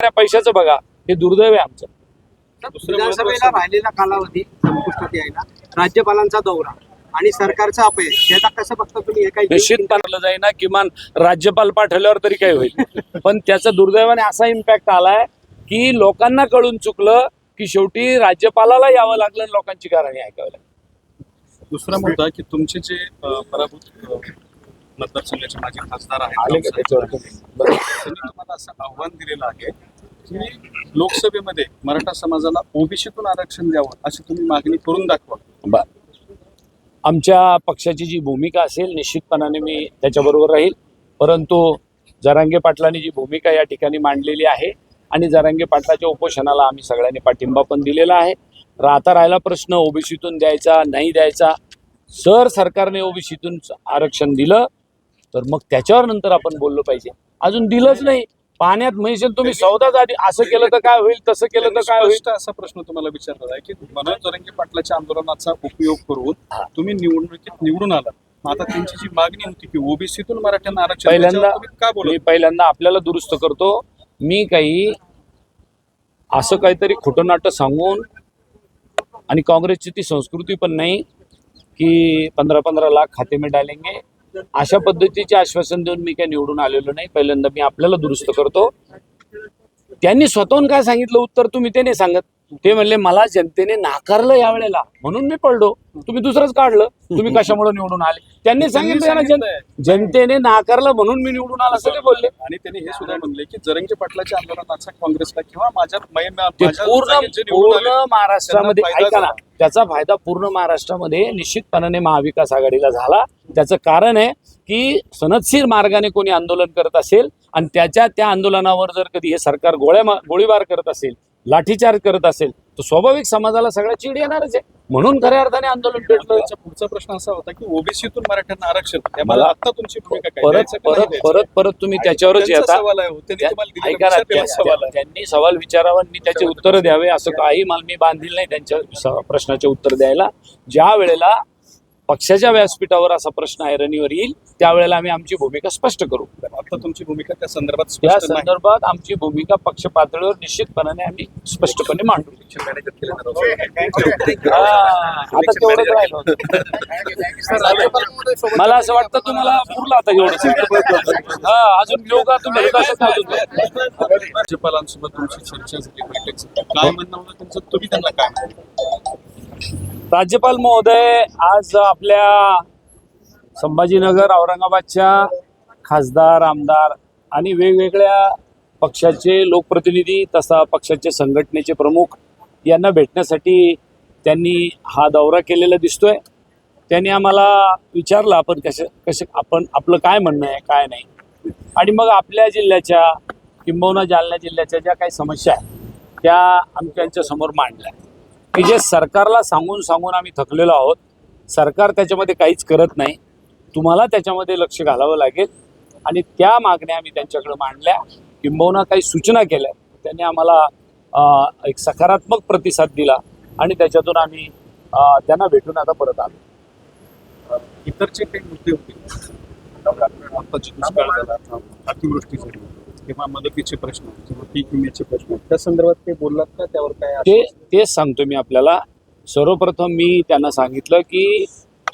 त्या पैशाचं बघा हे दुर्दैव आहे आमचं. विधानसभेला राहिलेला कालावधी संपुष्टात यायला राज्यपालांचा दौरा आणि सरकारचं अपयश याचा कसं बघता तुम्ही? हे काही निश्चित पाठवलं जाईल ना किमान राज्यपाल पाठवल्यावर तरी काय होईल. पण त्याचा दुर्दैवाने असा इम्पॅक्ट आलाय की लोकांना कळून चुकलं की शेवटी राज्यपालाला यावं लागलं लोकांची कारणी ऐकावी लागली. दुसरा मुद्दा की तुमचे जे पराभूत अ, मतदारसंघाचे माजी खासदार आहेत. त्यांनी तुम्हाला असं आव्हान दिलेलं आहे की लोकसभेमध्ये मराठा समाजाला ओबीसीतून आरक्षण द्यावं अशी तुम्ही मागणी करून दाखवा. बर. आमच्या पक्षाची जी भूमिका असेल निश्चितपणाने मी त्याच्याबरोबर राहील. परंतु जरांगे पाटलांनी जी भूमिका या ठिकाणी मांडलेली आहे आणि जरांगे पाटलाच्या उपोषणाला आम्ही सगळ्यांनी पाठिंबा पण दिलेला आहे. राहता राहिला प्रश्न ओबीसीतून द्यायचा नाही द्यायचा? जर सरकारने ओबीसीतून आरक्षण दिलं तर मग त्याच्यावर नंतर आपण बोललो पाहिजे. अजून दिलंच नाही. पाण्यात म्हणशील तुम्ही सौदाच आधी असं केलं तर काय होईल तसं केलं तर काय होईल? असा प्रश्न तुम्हाला विचारला आहे की मनोज जरंगे पाटलाच्या आंदोलनाचा उपयोग करून तुम्ही निवडणुकीत निवडून आला आता त्यांची जी मागणी होती की ओबीसीतून मराठ्यांना आरक्षण पहिल्यांदा का बोलत मी पहिल्यांदा आपल्याला दुरुस्त करतो. मी काही असं काहीतरी खोटं नाटं सांगून आणि काँग्रेसची ती संस्कृती पण नाही की पंधरा पंधरा लाख खाते में डालेंगे. अशा पद्धतीचे आश्वासन देऊन मी काही निवडून आलेलो नाही. पहिल्यांदा मी आपल्याला दुरुस्त करतो. त्यांनी स्वतःहून काय सांगितलं? उत्तर तुम्ही ते नाही सांगत. ते म्हणले मला जनतेने नाकारलं यावेळेला. म्हणून मी पडलो. तुम्ही दुसरंच काढलं. तुम्ही कशामुळे निवडून आले? त्यांनी सांगितलं जनतेने नाकारलं म्हणून मी निवडून आला. असं ते बोलले. आणि त्यांनी हे सुद्धा म्हणले की जरंगे पाटलाच्या आंदोलनाचा काँग्रेसला किंवा माझ्या पूर्ण महाराष्ट्रामध्ये ऐका ना. त्याचा फायदा पूर्ण महाराष्ट्रामध्ये निश्चितपणाने महाविकास आघाडीला झाला. त्याचं कारण आहे की सनदशीर मार्गाने कोणी आंदोलन करत असेल आणि त्याच्या त्या आंदोलनावर जर कधी हे सरकार गोळ्या गोळीबार करत असेल लाठीचार्ज करत असेल तर स्वाभाविक समाजाला सगळ्या चीड येणारच आहे. म्हणून खऱ्या अर्थाने आंदोलन पेटलं. त्यांचा पुढचा प्रश्न असा होता की ओबीसीतून मराठ्यांना आरक्षण त्यामुळे मला- आता तुमची भूमिका काय? परत द्यायचं का परत द्यायचं? परत परत तुम्ही त्याच्यावरच त्यांचा येता. सवाल आहे हो. त्यांनी त्या- तुम्हाला दिलेला ऐका ना, त्या- सवाल आहे. त्यांनी सवाल विचारावा आणि मी त्याचे उत्तर द्यावे असं काही मला मी बांधील नाही त्यांच्या स- प्रश्नाचे उत्तर द्यायला. ज्या वेळेला पक्षाच्या व्यासपीठावर असा प्रश्न ऐरणीवर येईल त्यावेळेला आम्ही आमची भूमिका स्पष्ट करू. आता तुमची भूमिका त्या संदर्भात त्या संदर्भात आमची भूमिका पक्ष पातळीवर निश्चितपणाने आम्ही स्पष्टपणे मांडू. आता तेवढंच राहिलं. मला असं वाटतं तुम्हाला पुरलं आता एवढं हा अजून घेऊ का तुम्ही? राज्यपालांसोबत तुमची चर्चा झाली. काय म्हणणं होतं त्यांचं तुम्ही त्यांना काय? राज्यपाल महोदय आज आपल्या संभाजीनगर औरंगाबादच्या खासदार आमदार आणि वेगवेगळ्या पक्षाचे लोकप्रतिनिधी तसा पक्षाचे संघटनेचे प्रमुख यांना भेटण्यासाठी त्यांनी हा दौरा केलेला दिसतोय. त्यांनी आम्हाला विचारलं आपण कशा कसे आपण आपलं काय म्हणणं आहे काय नाही. आणि मग आपल्या जिल्ह्याच्या किंबहुना जालना जिल्ह्याच्या ज्या काही समस्या आहेत त्या आम्ही त्यांच्यासमोर मांडल्या. की जे सरकारला सांगून सांगून आम्ही थकलेलो आहोत सरकार त्याच्यामध्ये काहीच करत नाही. तुम्हाला त्याच्यामध्ये लक्ष घालावं लागेल. आणि त्या मागण्या आम्ही त्यांच्याकडे मांडल्या. किंबहुना काही सूचना केल्या. त्यांनी आम्हाला एक सकारात्मक प्रतिसाद दिला आणि त्याच्यातून आम्ही त्यांना भेटून आता परत आलो. इतरचे काही मुद्दे होते? अतिवृष्टी झाली. किंवा मदतीचे प्रश्न किंवा पीक विम्याचे प्रश्न त्या संदर्भात ते बोललात का? त्यावर काय ते तेच सांगतो मी आपल्याला. सर्वप्रथम मी त्यांना सांगितलं की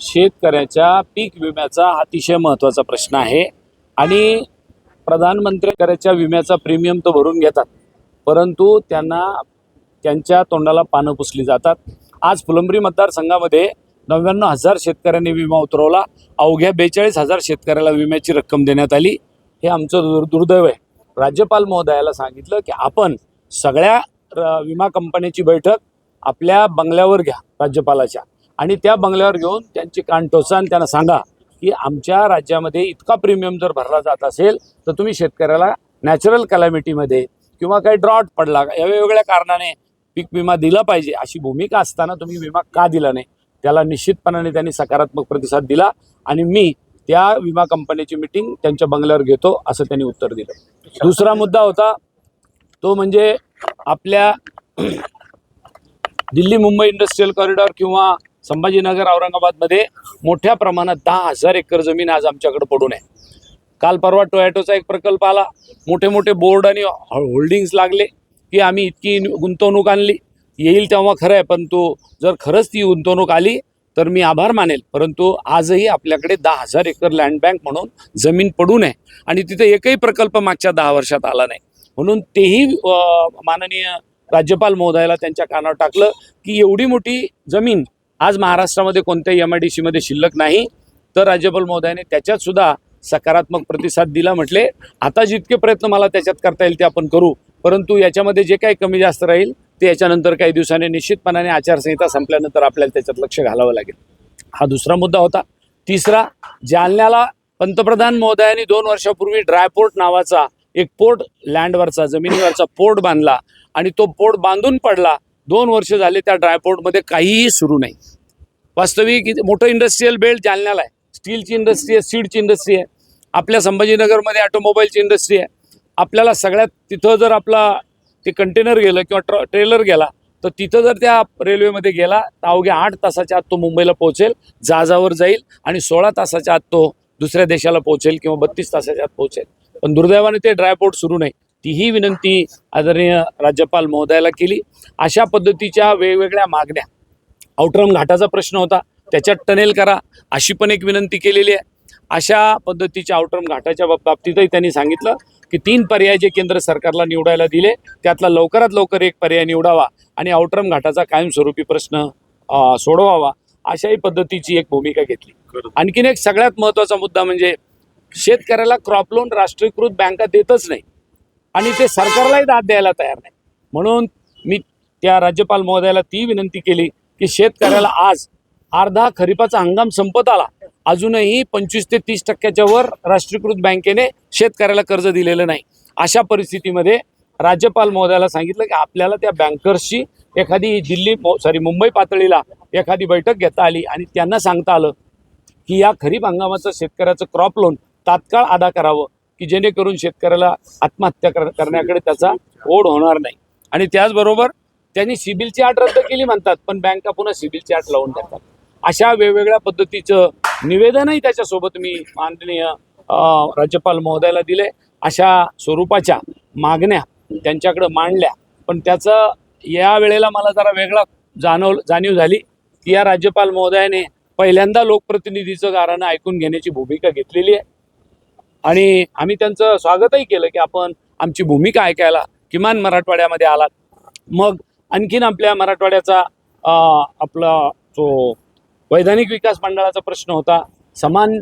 शेतकऱ्याच्या पीक विम्याचा अतिशय महत्त्वाचा प्रश्न आहे आणि प्रधानमंत्री कराच्या विम्याचा प्रीमियम तो भरून घेतात. परंतु त्यांना त्यांच्या तोंडाला पानं पुसली जातात. आज फुलंब्री मतदारसंघामध्ये नव्याण्णव हजार शेतकऱ्यांनी विमा उतरवला. अवघ्या बेचाळीस हजार शेतकऱ्याला विम्याची रक्कम देण्यात आली. हे आमचं दुर दुर्दैव आहे. राज्यपाल महोदयाला सांगितलं की आपण सगळ्या र- विमा कंपन्याची बैठक आपल्या बंगल्यावर घ्या राज्यपालाच्या. आणि त्या बंगल्यावर घेऊन त्यांची कान टोचान त्यांना सांगा की आमच्या राज्यामध्ये इतका प्रीमियम जर भरला जात असेल तर तुम्ही शेतकऱ्याला नॅचरल कलॅमिटीमध्ये किंवा काही ड्रॉट पडला या वेगवेगळ्या कारणाने पीक विमा दिला पाहिजे अशी भूमिका असताना तुम्ही विमा का दिला नाही? त्याला निश्चितपणाने त्यांनी सकारात्मक प्रतिसाद दिला आणि मी त्या विमा कंपनीची मिटिंग त्यांच्या बंगल्यावर घेतो असं त्यांनी उत्तर दिलं. दुसरा मुद्दा होता तो म्हणजे आपल्या दिल्ली मुंबई इंडस्ट्रीयल कॉरिडॉर किंवा संभाजीनगर औरंगाबादमध्ये मोठ्या प्रमाणात दहा हजार एकर जमीन आज आमच्याकडे पडून आहे. काल परवा टोयॅटोचा एक प्रकल्प आला मोठे मोठे बोर्ड आणि होल्डिंग्स लागले की आम्ही इतकी गुंतवणूक आणली. येईल तेव्हा खरं आहे पण तो जर खरंच ती गुंतवणूक आली तर मी आभार मानेल. परंतु आजही आपल्याकडे दहा हजार एकर लँड बँक म्हणून जमीन पडू नये आणि तिथे एकही प्रकल्प मागच्या दहा वर्षात आला नाही. म्हणून तेही माननीय राज्यपाल महोदयाला त्यांच्या कानावर टाकलं की एवढी मोठी जमीन आज महाराष्ट्रामध्ये कोणत्याही एम आय डी सीमध्ये शिल्लक नाही. तर राज्यपाल महोदयाने त्याच्यात सुद्धा सकारात्मक प्रतिसाद दिला म्हटले. आता जितके प्रयत्न मला त्याच्यात करता येईल ते आपण करू. परंतु याच्यामध्ये जे काही कमी जास्त राहील ते याच्यानंतर काही दिवसांनी निश्चितपणाने आचारसंहिता संपल्यानंतर आपल्याला त्याच्यात लक्ष घालावं लागेल. हा दुसरा मुद्दा होता. तिसरा जालन्याला पंतप्रधान महोदयांनी दोन वर्षापूर्वी ड्रायपोर्ट नावाचा एक पोर्ट लँडवरचा जमिनीवरचा पोर्ट बांधला आणि तो पोर्ट बांधून पडला. दोन वर्ष झाले त्या ड्रायपोर्टमध्ये काहीही सुरू नाही. वास्तविक इथे मोठं इंडस्ट्रीयल बेल्ट जालन्याला आहे. स्टीलची इंडस्ट्री आहे सीडची इंडस्ट्री आहे. आपल्या संभाजीनगरमध्ये ऑटोमोबाईलची इंडस्ट्री आहे. आपल्याला सगळ्यात तिथं जर आपला ते कंटेनर गेलं किंवा ट्र ट्रेलर गेला तर तिथं जर त्या रेल्वेमध्ये गेला तर अवघ्या आठ तासाच्या आत तो मुंबईला पोहोचेल जहाजावर जाईल आणि सोळा तासाच्या आत तो दुसऱ्या देशाला पोहोचेल किंवा बत्तीस तासाच्या आत पोहोचेल. पण दुर्दैवाने ते ड्रायपोर्ट सुरू नाही. तीही विनंती आदरणीय राज्यपाल महोदयाला केली. अशा पद्धतीच्या वेगवेगळ्या मागण्या. आउटरम घाटाचा प्रश्न होता. त्याच्यात टनेल करा अशी पण एक विनंती केलेली आहे. अशा पद्धतीच्या आउटरम घाटाच्या बाबतीतही त्यांनी सांगितलं. की तीन पर्याय जे केंद्र सरकारला निवडायला दिले त्यातला लवकरात लवकर एक पर्याय निवडावा आणि आउटरम घाटाचा कायमस्वरूपी प्रश्न सोडवावा अशाही पद्धतीची एक भूमिका घेतली. आणखीन एक सगळ्यात महत्त्वाचा मुद्दा म्हणजे शेतकऱ्याला क्रॉप लोन राष्ट्रीयकृत बँका देतच नाही आणि ते सरकारलाही दाद द्यायला तयार नाही. म्हणून मी त्या राज्यपाल महोदयाला ती विनंती केली की शेतकऱ्याला आज अर्धा खरीपाचा हंगाम संपत आला अजूनही पंचवीस ते तीस टक्क्याच्या वर राष्ट्रीयकृत बँकेने शेतकऱ्याला कर्ज दिलेलं नाही. अशा परिस्थितीमध्ये राज्यपाल महोदयाला सांगितलं की आपल्याला त्या बँकर्सची एखादी दिल्ली सॉरी मुंबई पातळीला एखादी बैठक घेता आली आणि त्यांना सांगता आलं की या खरीप हंगामाचं शेतकऱ्याचं क्रॉप लोन तात्काळ अदा करावं की जेणेकरून शेतकऱ्याला आत्महत्या कर करण्याकडे त्याचा ओढ होणार नाही. आणि त्याचबरोबर त्यांनी सिबिलची अट रद्द केली म्हणतात पण बँका पुन्हा सिबिलची अट लावून देतात. अशा वेगवेगळ्या पद्धतीचं निवेदनही त्याच्यासोबत मी माननीय राज्यपाल महोदयाला दिले. अशा स्वरूपाच्या मागण्या त्यांच्याकडे मांडल्या. पण त्याचं या वेळेला मला जरा वेगळा जाणव जाणीव झाली की या राज्यपाल महोदयाने पहिल्यांदा लोकप्रतिनिधीचं गाराणं ऐकून घेण्याची भूमिका घेतलेली आहे. आणि आम्ही त्यांचं स्वागतही केलं की आपण आमची भूमिका ऐकायला किमान मराठवाड्यामध्ये आलात. मग आणखीन आपल्या मराठवाड्याचा आपला जो वैधानिक विकास मंडळाचा प्रश्न होता. समान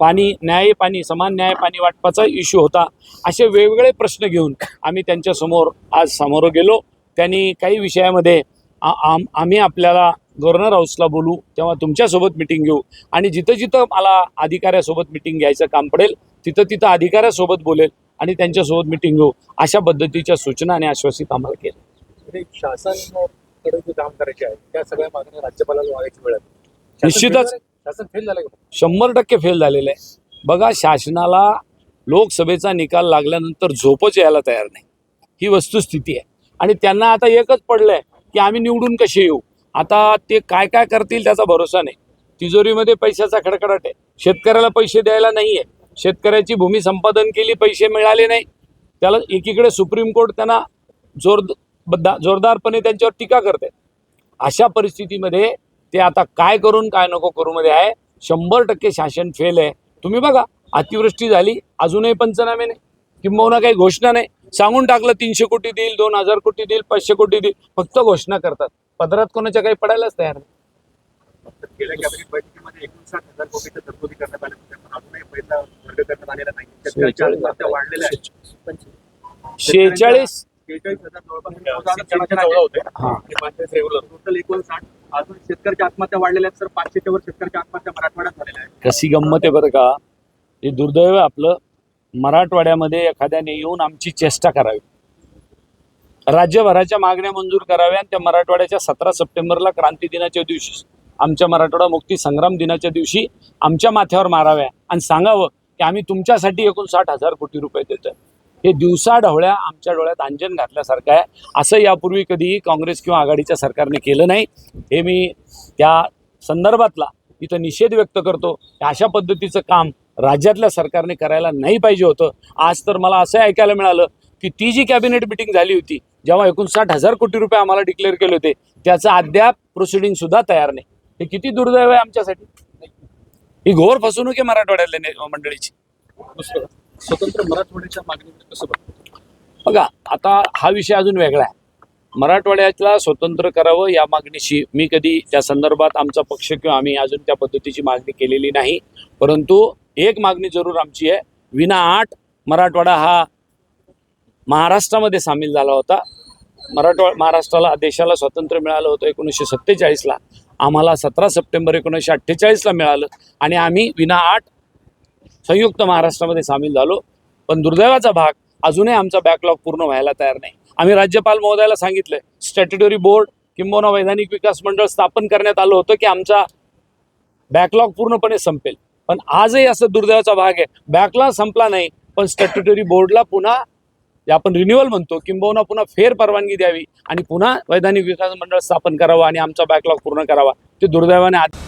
पाणी न्याय पाणी समान न्याय पाणी वाटपाचा इश्यू होता. असे वेगवेगळे प्रश्न घेऊन आम्ही त्यांच्यासमोर आज समोर गेलो. त्यांनी काही विषयामध्ये आम आम्ही आपल्याला गव्हर्नर हाऊसला बोलू तेव्हा तुमच्यासोबत मिटिंग घेऊ. आणि जिथं जिथं मला अधिकाऱ्यासोबत मिटिंग घ्यायचं काम पडेल तिथं तिथं अधिकाऱ्यासोबत बोलेल आणि त्यांच्यासोबत मिटिंग घेऊ अशा पद्धतीच्या सूचना आणि आश्वासित आम्हाला केलं. शासन जे काम करायचे आहे त्या सगळ्या मागण्या राज्यपालाला मागायची वेळ निश्चितच. शंभर टक्के फेल झालेलं आहे. बघा शासनाला लोकसभेचा निकाल लागल्यानंतर झोपच यायला तयार नाही. ही वस्तुस्थिती आहे. आणि त्यांना आता एकच पडलंय की आम्ही निवडून कसे येऊ? आता ते काय काय करतील त्याचा भरोसा नाही. तिजोरीमध्ये पैशाचा खडखडाट आहे. शेतकऱ्याला पैसे द्यायला नाही आहे शेतकऱ्याची भूमी संपादन केली पैसे मिळाले नाही. त्याला एकीकडे सुप्रीम कोर्ट त्यांना जोर जोरदारपणे त्यांच्यावर टीका करते. अशा परिस्थितीमध्ये ते आता काय करून काय नको करू मध्ये आहे. शंभर टक्के शासन फेल आहे. तुम्ही बघा अतिवृष्टी झाली अजूनही पंचनामे नाही. किंबहुना काही घोषणा नाही. सांगून टाकलं तीनशे कोटी देईल दोन हजार कोटी देईल पाचशे कोटी देईल. फक्त घोषणा करतात. पदरात कोणाच्या काही पडायलाच तयार नाही. शेहेचाळीस शेहेचाळीस हजार जवळपास. होते अजून शेतकऱ्याच्या आत्महत्या वाढलेल्या आहेत सर. पाचशेच्या वर शेतकऱ्याच्या आत्महत्या मराठवाड्यात झालेल्या आहेत. कशी गंमत आहे बरं का? हे दुर्दैव आपलं. मराठवाड्यामध्ये एखाद्याने येऊन आमची चेष्टा करावी. राज्यभराच्या मागण्या मंजूर कराव्या आणि त्या मराठवाड्याच्या सतरा सप्टेंबरला क्रांती दिनाच्या दिवशी आमच्या मराठवाडा मुक्ती संग्राम दिनाच्या दिवशी आमच्या माथ्यावर माराव्या. आणि सांगावं की आम्ही तुमच्यासाठी एकूण साठ हजार कोटी रुपये देतोय. हे दिवसा ढवळ्या आमच्या डोळ्यात अंजन घातल्यासारखं आहे. असं यापूर्वी कधीही काँग्रेस किंवा आघाडीच्या सरकारने केलं नाही. हे मी त्या संदर्भातला इथं निषेध व्यक्त करतो. अशा पद्धतीचं काम राज्यातल्या सरकारने करायला नाही पाहिजे होतं. आज तर मला असं ऐकायला मिळालं की ती जी कॅबिनेट मिटिंग झाली होती जेव्हा एकोणसाठ हजार कोटी रुपये आम्हाला डिक्लेअर केले होते त्याचं अद्याप प्रोसिडिंग सुद्धा तयार नाही. हे किती दुर्दैव आहे आमच्यासाठी? ही घोर फसवणूक आहे मराठवाड्यातल्या मंडळीची. दुसरं स्वतंत्र मराठवाड्याच्या मागणीकडे कसं बघतो बघा आता हा विषय अजून वेगळा आहे. मराठवाड्याला स्वतंत्र करावं या मागणीशी मी कधी त्या संदर्भात आमचा पक्ष किंवा आम्ही अजून त्या पद्धतीची मागणी केलेली नाही. परंतु एक मागणी जरूर आमची आहे. विना आठ मराठवाडा हा महाराष्ट्रामध्ये सामील झाला होता. मराठवा महाराष्ट्राला देशाला स्वातंत्र्य मिळालं होतं एकोणीसशे सत्तेचाळीसला. आम्हाला सतरा सप्टेंबर एकोणीसशे अठ्ठेचाळीसला मिळालं. आणि आम्ही विना आठ संयुक्त महाराष्ट्रामध्ये सामील झालो. पण दुर्दैवाचा भाग अजूनही आमचा बॅकलॉग पूर्ण व्हायला तयार नाही. आम्ही राज्यपाल महोदयाला सांगितलंय स्टॅट्युटरी बोर्ड किंबहुना वैधानिक विकास मंडळ स्थापन करण्यात आलं होतं की आमचा बॅकलॉग पूर्णपणे संपेल. पण आजही असं दुर्दैवाचा भाग आहे. बॅकलॉग संपला नाही पण स्टॅट्युटरी बोर्डला पुन्हा आपण रिन्युअल म्हणतो किंबहुना पुन्हा फेर परवानगी द्यावी आणि पुन्हा वैधानिक विकास मंडळ स्थापन करावं आणि आमचा बॅकलॉग पूर्ण करावा. ते दुर्दैवाने आज